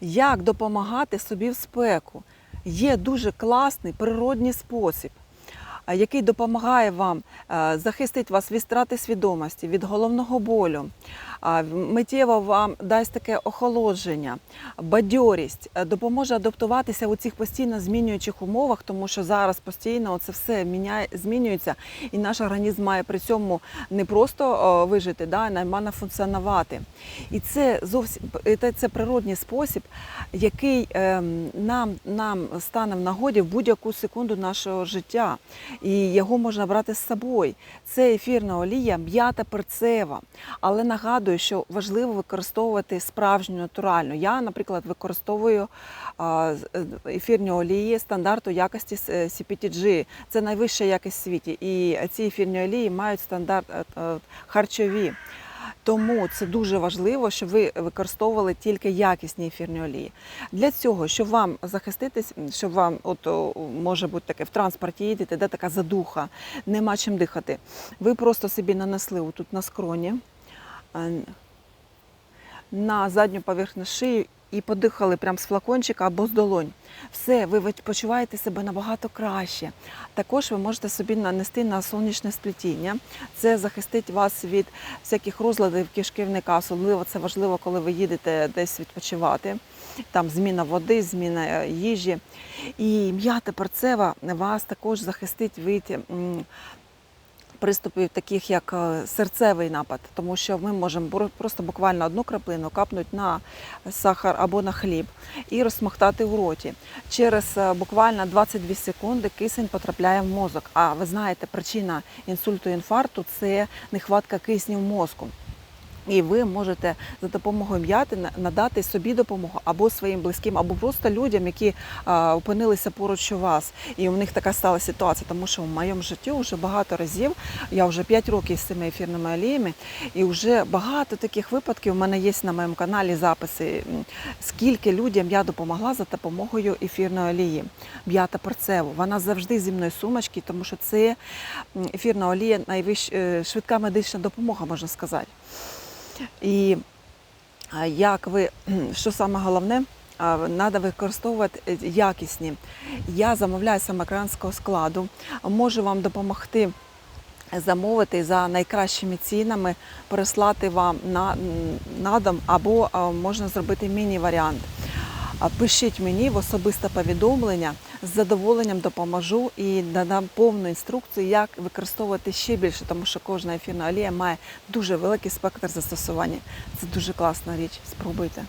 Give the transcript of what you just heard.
Як допомагати собі в спеку? Є дуже класний природній спосіб, який допомагає вам захистити вас від страти свідомості, від головного болю, миттєво вам дасть таке охолодження, бадьорість, е, допоможе адаптуватися у цих постійно змінюючих умовах, тому що зараз постійно це все міняє, змінюється, і наш організм має при цьому не просто вижити, да, а нормально функціонувати. І це зовсім це, це природній спосіб, який ем, нам, нам стане в нагоді в будь-яку секунду нашого життя. І його можна брати з собою. Це ефірна олія, м'ята перцева. Але нагадую, що важливо використовувати справжню натуральну. Я, наприклад, використовую е, ефірні олії стандарту якості е, CPTG. Це найвища якість в світі. І ці ефірні олії мають стандарт е, харчові. Тому це дуже важливо, щоб ви використовували тільки якісні ефірні олії. Для цього, щоб вам захиститись, щоб вам, от може бути таке, в транспорті їдете, де така задуха, нема чим дихати. Ви просто собі нанесли отут на скроні, на задню поверхню шиї і подихали прямо з флакончика або з долонь. Все, ви почуваєте себе набагато краще. Також ви можете собі нанести на сонячне сплетіння. Це захистить вас від всяких розладів кишківника. Особливо це важливо, коли ви їдете десь відпочивати. Там зміна води, зміна е, їжі. І м'ята перцева вас також захистить від приступів, таких як е, серцевий напад, тому що ми можемо просто буквально одну краплину капнути на сахар або на хліб і розсмоктати в роті. Через е, буквально 22 секунди кисень потрапляє в мозок. А ви знаєте, причина інсульту інфаркту це нехватка кисню в мозку. І ви можете за допомогою м'яти надати собі допомогу або своїм близьким, або просто людям, які а, опинилися поруч у вас. І у них така стала ситуація, тому що в моєму житті вже багато разів, я вже 5 років з цими ефірними оліями, і вже багато таких випадків. У мене є на моєму каналі записи, скільки людям я допомогла за допомогою ефірної олії. М'ята перцеву. Вона завжди зі мною в сумочці, тому що це ефірна олія, найвищ е, швидка медична допомога, можна сказати. І як ви, що саме головне, треба використовувати е, якісні. Я замовляю самокранського складу, можу вам допомогти. Замовити за найкращими цінами, переслати вам на, на дом, або можна зробити міні-варіант. Пишіть мені в особисте повідомлення, з задоволенням допоможу і надам повну інструкцію, як використовувати ще більше, тому що кожна ефірна олія має дуже великий спектр застосування. Це дуже класна річ. Спробуйте.